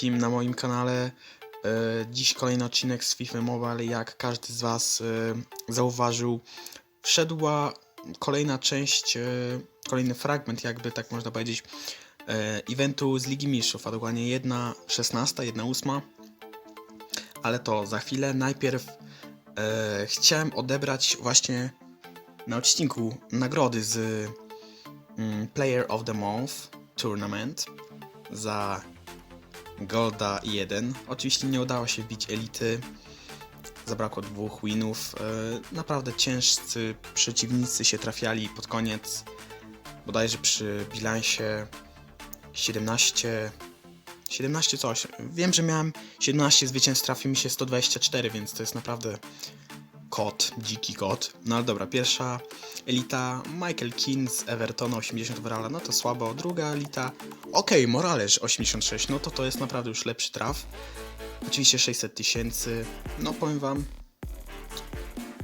wszystkim na moim kanale. E, Dziś kolejny odcinek z FIFA Mobile. Jak każdy z Was e, zauważył, wszedła kolejna część, e, kolejny fragment, jakby tak można powiedzieć, eventu z Ligi Mistrzów, a dokładnie jedna 16, jedna 8. Ale to za chwilę. Najpierw chciałem odebrać właśnie na odcinku nagrody z mm, Player of the Month Tournament za Golda 1. Oczywiście nie udało się wbić elity. Zabrakło dwóch winów. E, Naprawdę ciężcy przeciwnicy się trafiali pod koniec. Bodajże przy bilansie 17. 17 coś. Wiem, że miałem 17 zwycięstw, trafił mi się 124, więc to jest naprawdę kot, dziki kot. No ale dobra, pierwsza elita Michael Keane z Evertona 80 overalla, no to słabo. Druga elita, okej, Morales 86, no to to jest naprawdę już lepszy traf. Oczywiście 600 tysięcy, no powiem wam,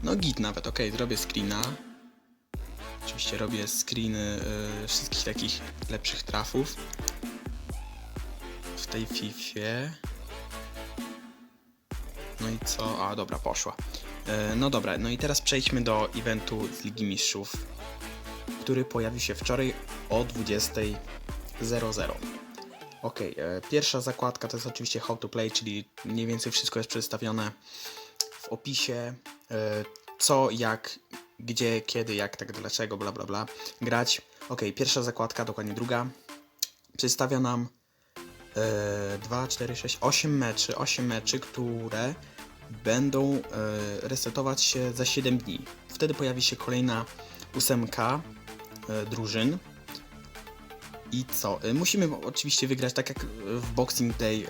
no git nawet, okej, zrobię screena. Oczywiście robię screeny y, wszystkich takich lepszych trafów w tej Fifie. No i co? A dobra, poszła. E, No dobra, no i teraz przejdźmy do eventu z Ligi Mistrzów, który pojawił się wczoraj o 20.00. Ok, e, pierwsza zakładka to jest oczywiście How to Play, czyli mniej więcej wszystko jest przedstawione w opisie, e, co, jak, gdzie, kiedy, jak, tak, dlaczego, bla, bla, bla, grać. Ok, pierwsza zakładka, dokładnie druga, przedstawia nam 2, 4, 6, 8 meczy, 8 meczy, które będą e, resetować się za 7 dni. Wtedy pojawi się kolejna ósemka e, drużyn. I co? E, musimy oczywiście wygrać tak jak w Boxing Day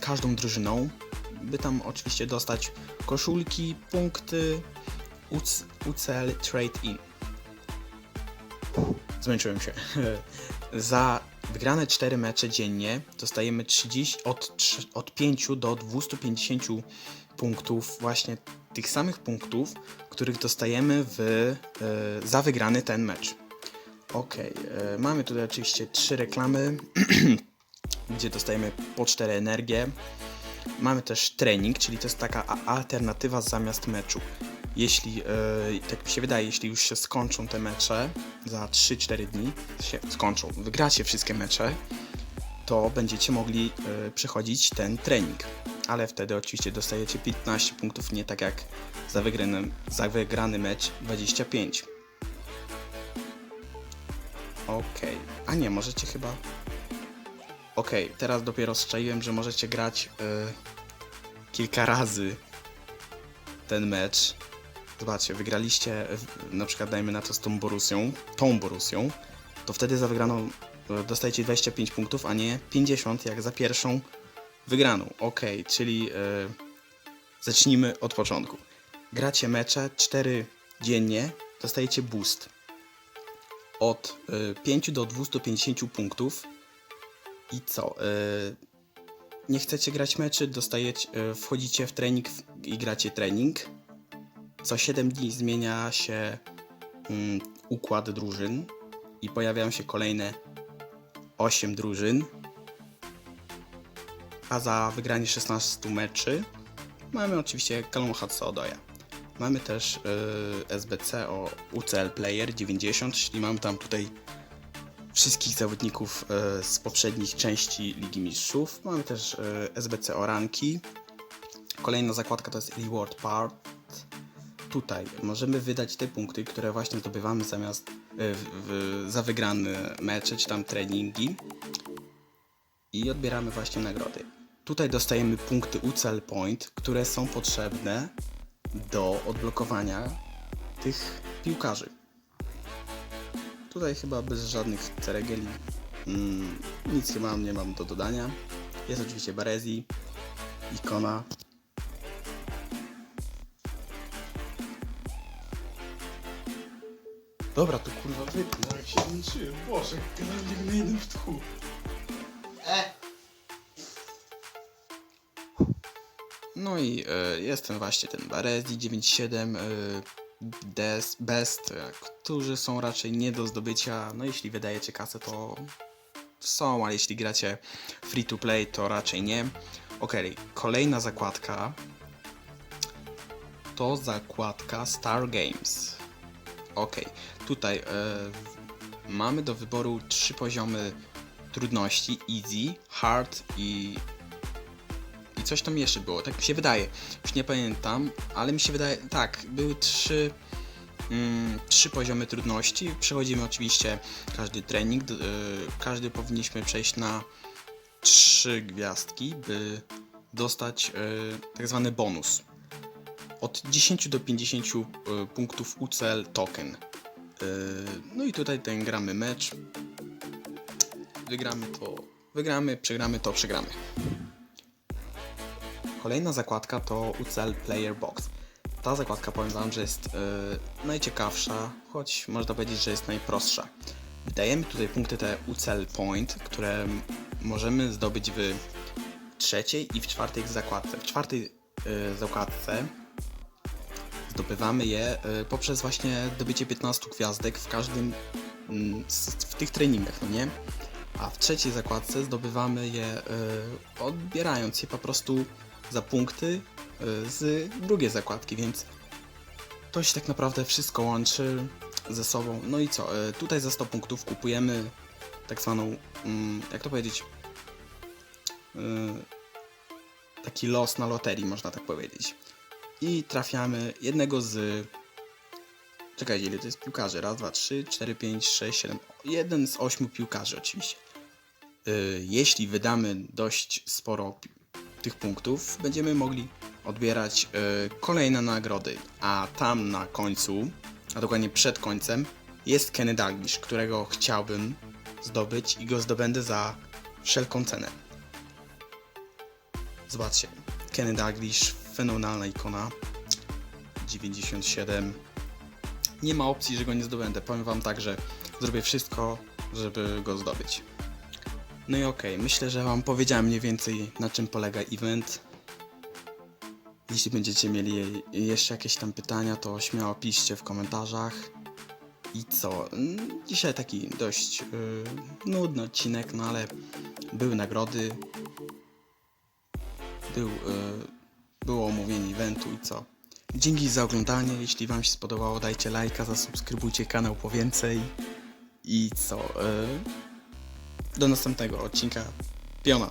każdą drużyną, by tam oczywiście dostać koszulki, punkty, UC, UCL Trade In. Zmęczyłem się. Za wygrane 4 mecze dziennie dostajemy 30, od, trz- od 5 do 250 punktów, właśnie tych samych punktów, których dostajemy w, e, za wygrany ten mecz. Ok, e, mamy tutaj oczywiście trzy reklamy, gdzie dostajemy po 4 energie. Mamy też trening, czyli to jest taka alternatywa zamiast meczu. Jeśli, e, tak mi się wydaje, jeśli już się skończą te mecze za 3-4 dni, się skończą, wygracie wszystkie mecze, to będziecie mogli e, przechodzić ten trening. Ale wtedy oczywiście dostajecie 15 punktów, nie tak jak za wygrany, za wygrany mecz 25. Okej, a nie, możecie chyba. Okej, teraz dopiero strzeliłem, że możecie grać e, kilka razy ten mecz. Zobaczcie, wygraliście na przykład dajmy na to z tą Borusią, tą Borusią, to wtedy za wygraną e, dostajecie 25 punktów, a nie 50 jak za pierwszą wygraną. Ok, czyli e, zacznijmy od początku. Gracie mecze 4 dziennie, dostajecie boost od e, 5 do 250 punktów i co? E, nie chcecie grać meczy, dostajecie, e, wchodzicie w trening i gracie trening. Co 7 dni zmienia się mm, układ drużyn i pojawiają się kolejne 8 drużyn. A za wygranie 16 meczy mamy oczywiście Kalum Hatsodoja. Mamy też y, SBC o UCL Player 90, czyli mamy tam tutaj wszystkich zawodników y, z poprzednich części Ligi Mistrzów. Mamy też y, SBC Oranki. Kolejna zakładka to jest Reward Part. Tutaj możemy wydać te punkty, które właśnie zdobywamy zamiast y, w, w, za wygrane mecze czy tam treningi i odbieramy właśnie nagrody. Tutaj dostajemy punkty UCL Point, które są potrzebne do odblokowania tych piłkarzy. Tutaj chyba bez żadnych ceregieli mm, nic chyba nie mam do dodania. Jest oczywiście Barezi, ikona. Dobra, to kurwa wypnę, jak się zmęczyłem. Boże, generalnie na jednym tchu. No i e, jest ten właśnie ten Barezi 97, e, Des, Best, e, którzy są raczej nie do zdobycia. No jeśli wydajecie kasę, to są, ale jeśli gracie free to play, to raczej nie. Okej, kolejna zakładka to zakładka Star Games. Okej, tutaj e, mamy do wyboru trzy poziomy trudności: easy, hard i i coś tam jeszcze było, tak mi się wydaje. Już nie pamiętam, ale mi się wydaje, tak, były trzy, mm, trzy poziomy trudności. Przechodzimy oczywiście każdy trening, y, każdy powinniśmy przejść na trzy gwiazdki, by dostać y, tak zwany bonus. Od 10 do 50 y, punktów UCL token. Y, no i tutaj ten gramy mecz. Wygramy to, wygramy, przegramy to, przegramy. Kolejna zakładka to UCL Player Box. Ta zakładka powiem wam, że jest e, najciekawsza, choć można powiedzieć, że jest najprostsza. Wydajemy tutaj punkty te UCL Point, które możemy zdobyć w trzeciej i w czwartej zakładce. W czwartej zakładce zdobywamy je e, poprzez właśnie zdobycie 15 gwiazdek w każdym mm, w tych treningach, no nie? A w trzeciej zakładce zdobywamy je e, odbierając je po prostu za punkty y, z drugiej zakładki, więc to się tak naprawdę wszystko łączy ze sobą. No i co? Tutaj za 100 punktów kupujemy tak zwaną, mm, jak to powiedzieć, taki los na loterii, można tak powiedzieć. I trafiamy jednego z. Czekajcie, ile to jest piłkarzy? Raz, dwa, trzy, cztery, pięć, sześć, siedem. Jeden z ośmiu piłkarzy, oczywiście. Y, Jeśli wydamy dość sporo tych punktów będziemy mogli odbierać e, kolejne nagrody. A tam na końcu, a dokładnie przed końcem, jest Kenny Dalglish, którego chciałbym zdobyć i go zdobędę za wszelką cenę. Zobaczcie, Kenny Dalglish, fenomenalna ikona. 97. Nie ma opcji, że go nie zdobędę. Powiem wam tak, że zrobię wszystko, żeby go zdobyć. No i okej, myślę, że Wam powiedziałem mniej więcej na czym polega event. Jeśli będziecie mieli jeszcze jakieś tam pytania, to śmiało piszcie w komentarzach. I co? Dzisiaj taki dość yy, nudny odcinek, no ale były nagrody. Był, yy, było omówienie eventu i co. Dzięki za oglądanie, jeśli Wam się spodobało dajcie lajka, zasubskrybujcie kanał po więcej i co. Yy, do następnego odcinka. Piona.